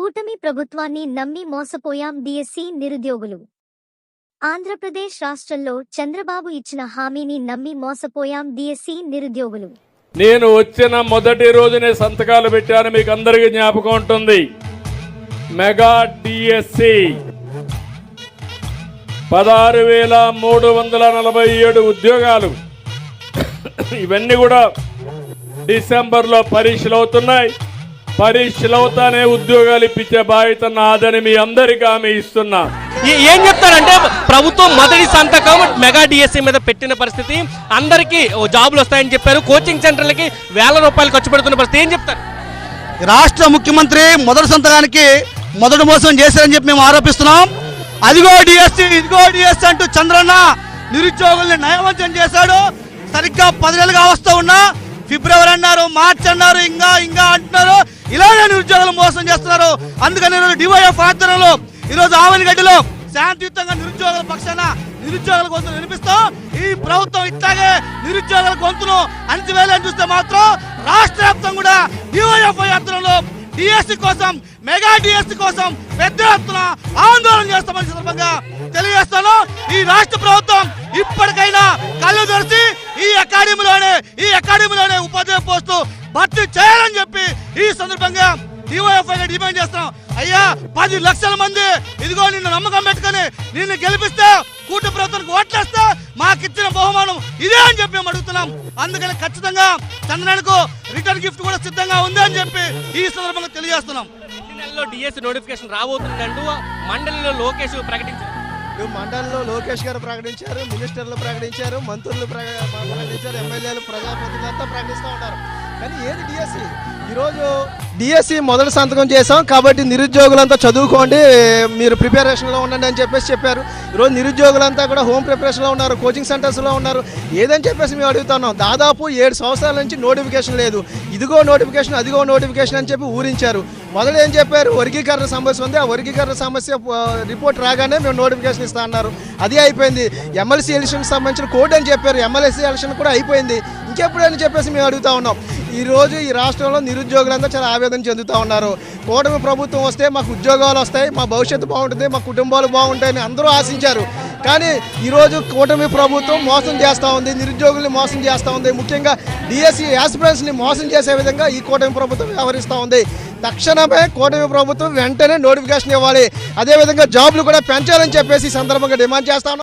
కూటమి ప్రభుత్వాన్ని నమ్మి మోసపోయాం బీఎస్సీ నిరుద్యోగులు. ఆంధ్రప్రదేశ్ రాష్ట్రంలో చంద్రబాబు ఇచ్చిన హామీని నమ్మి మోసపోయాం బీఎస్సీ నిరుద్యోగులు. నేను వచ్చిన మొదటి రోజునే సంతకాలు పెట్టాను మీకు అందరికీ జ్ఞాపకం ఉంటుంది. మెగా డిఎస్సి పదహారు వేల మూడు వందల నలభై ఏడు ఉద్యోగాలు. ఇవన్నీ కూడా డిసెంబర్లో పరీక్షలు అవుతున్నాయి. పరీక్షలు అవుతానే ఉద్యోగాలు ఇప్పించే బాధ్యత నాదని మీ అందరికీ హామీ ఇస్తున్నా. ఏ- చెప్తారంటే ప్రభుత్వం మొదటి సంతకం మెగా డిఎస్సి మీద పెట్టిన పరిస్థితి. అందరికీ ఓ జాబులు వస్తాయని చెప్పారు. కోచింగ్ సెంటర్లకి వేల రూపాయలు ఖర్చు పెడుతున్న పరిస్థితి. ఏం చెప్తారు? రాష్ట్ర ముఖ్యమంత్రి మొదటి సంతకానికి మొదటి మోసం చేశారని చెప్పి మేము ఆరోపిస్తున్నాం. అదిగో డిఎస్సి ఇదిగో డిఎస్సి అంటూ చంద్రన్న నిరుద్యోగుల్ని నయవంచన చేశాడు. సరిగ్గా పది నెలలుగా వస్తూ ఉన్నా. ఫిబ్రవరి అన్నారు మార్చి అన్నారు ఇంకా ఇంకా అంటున్నారు. ఇలానే నిరుద్యోగులు మోసం చేస్తున్నారు. అందుకని ఈరోజు డివైఎఫ్ ఆధ్వర్యంలో ఈరోజు ఆవనిగడ్డలో శాంతియుతంగా నిరుద్యోగుల పక్షాన నిరుద్యోగుల గొంతును వినిపిస్తాం ఈ ప్రభుత్వం ఇట్లాగే నిరుద్యోగుల గొంతును అణచివేయాలని చూస్తే మాత్రం రాష్ట్ర వ్యాప్తం కూడా డివైఎఫ్ఐ ఆధ్వర్యంలో డిఎస్సి కోసం మెగా డిఎస్సి కోసం పెద్ద ఎత్తున ఆందోళన చేస్తామని సందర్భంగా తెలియజేస్తాను. ఈ రాష్ట్ర ప్రభుత్వం ఇప్పటికైనా కళ్ళు తెరిచి ఈ అకాడమీలోనే ఈ అకాడమీలోనే ఉపాధ్యాయ పోస్టు భర్తీ చేయాలని చెప్పి ఈ సందర్భంగా డివైఎఫ్ఐ డిమాండ్ చేస్తున్నాం అయ్యా పది లక్షల మంది ఇదిగో నిన్ను నమ్మకం పెట్టుకొని నిన్ను గెలిపిస్తే కూట ప్రభుత్వానికి ఓట్లేస్తే మాకు ఇచ్చిన బహుమానం ఇదే అని చెప్పి మేము అడుగుతున్నాం. అందుకని ఖచ్చితంగా చంద్రనకు రిటర్న్ గిఫ్ట్ కూడా సిద్ధంగా ఉంది అని చెప్పి ఈ సందర్భంగా తెలియజేస్తున్నాం. ఈ నెలలో డిఎస్సి నోటిఫికేషన్ రాబోతుందంటూ మండలిలో లోకేష్ ప్రకటించారు. మండలిలో లోకేష్ గారు ప్రకటించారు మినిస్టర్లు ప్రకటించారు మంత్రులు ప్రక- ప్రకటించారు ఎమ్మెల్యేలు ప్రజాప్రతినిధులంతా ప్రకటిస్తూ ఉన్నారు. కానీ ఏది డిఎస్సి ఈరోజు డిఎస్సి మొదటి సంతకం చేసాం కాబట్టి నిరుద్యోగులంతా చదువుకోండి మీరు ప్రిపరేషన్లో ఉండండి అని చెప్పేసి చెప్పారు. ఈరోజు నిరుద్యోగులంతా కూడా హోమ్ ప్రిపరేషన్లో ఉన్నారు కోచింగ్ సెంటర్స్లో ఉన్నారు. ఏదని చెప్పేసి మేము అడుగుతున్నాం. దాదాపు ఏడు సంవత్సరాల నుంచి నోటిఫికేషన్ లేదు. ఇదిగో నోటిఫికేషన్ అదిగో నోటిఫికేషన్ అని చెప్పి ఊరించారు. మొదలు ఏం చెప్పారు? వర్గీకరణ సమస్య ఉంది. ఆ వర్గీకరణ సమస్య రిపోర్ట్ రాగానే మేము నోటిఫికేషన్ ఇస్తా అన్నారు. అది అయిపోయింది. ఎమ్మెల్సీ ఎలక్షన్ సంబంధించిన కోడ్ అని చెప్పారు. ఎమ్మెల్సీ ఎలక్షన్ కూడా అయిపోయింది. ఇంకెప్పుడు అని చెప్పేసి మేము అడుగుతా ఉన్నాం. ఈ రోజు ఈ రాష్ట్రంలో నిరుద్యోగులంతా చాలా ఆవేదన చెందుతూ ఉన్నారు. కూటమి ప్రభుత్వం వస్తే మాకు ఉద్యోగాలు వస్తాయి మా భవిష్యత్తు బాగుంటుంది మా కుటుంబాలు బాగుంటాయని అందరూ ఆశించారు. కానీ ఈరోజు కూటమి ప్రభుత్వం మోసం చేస్తూ ఉంది నిరుద్యోగుల్ని మోసం చేస్తూ ఉంది. ముఖ్యంగా డిఎస్సి యాస్పిరెంట్స్ని మోసం చేసే విధంగా ఈ కూటమి ప్రభుత్వం వ్యవహరిస్తూ ఉంది. తక్షణమే కూటమి ప్రభుత్వం వెంటనే నోటిఫికేషన్ ఇవ్వాలి. అదేవిధంగా జాబ్లు కూడా పెంచాలని చెప్పేసి సందర్భంగా డిమాండ్ చేస్తాను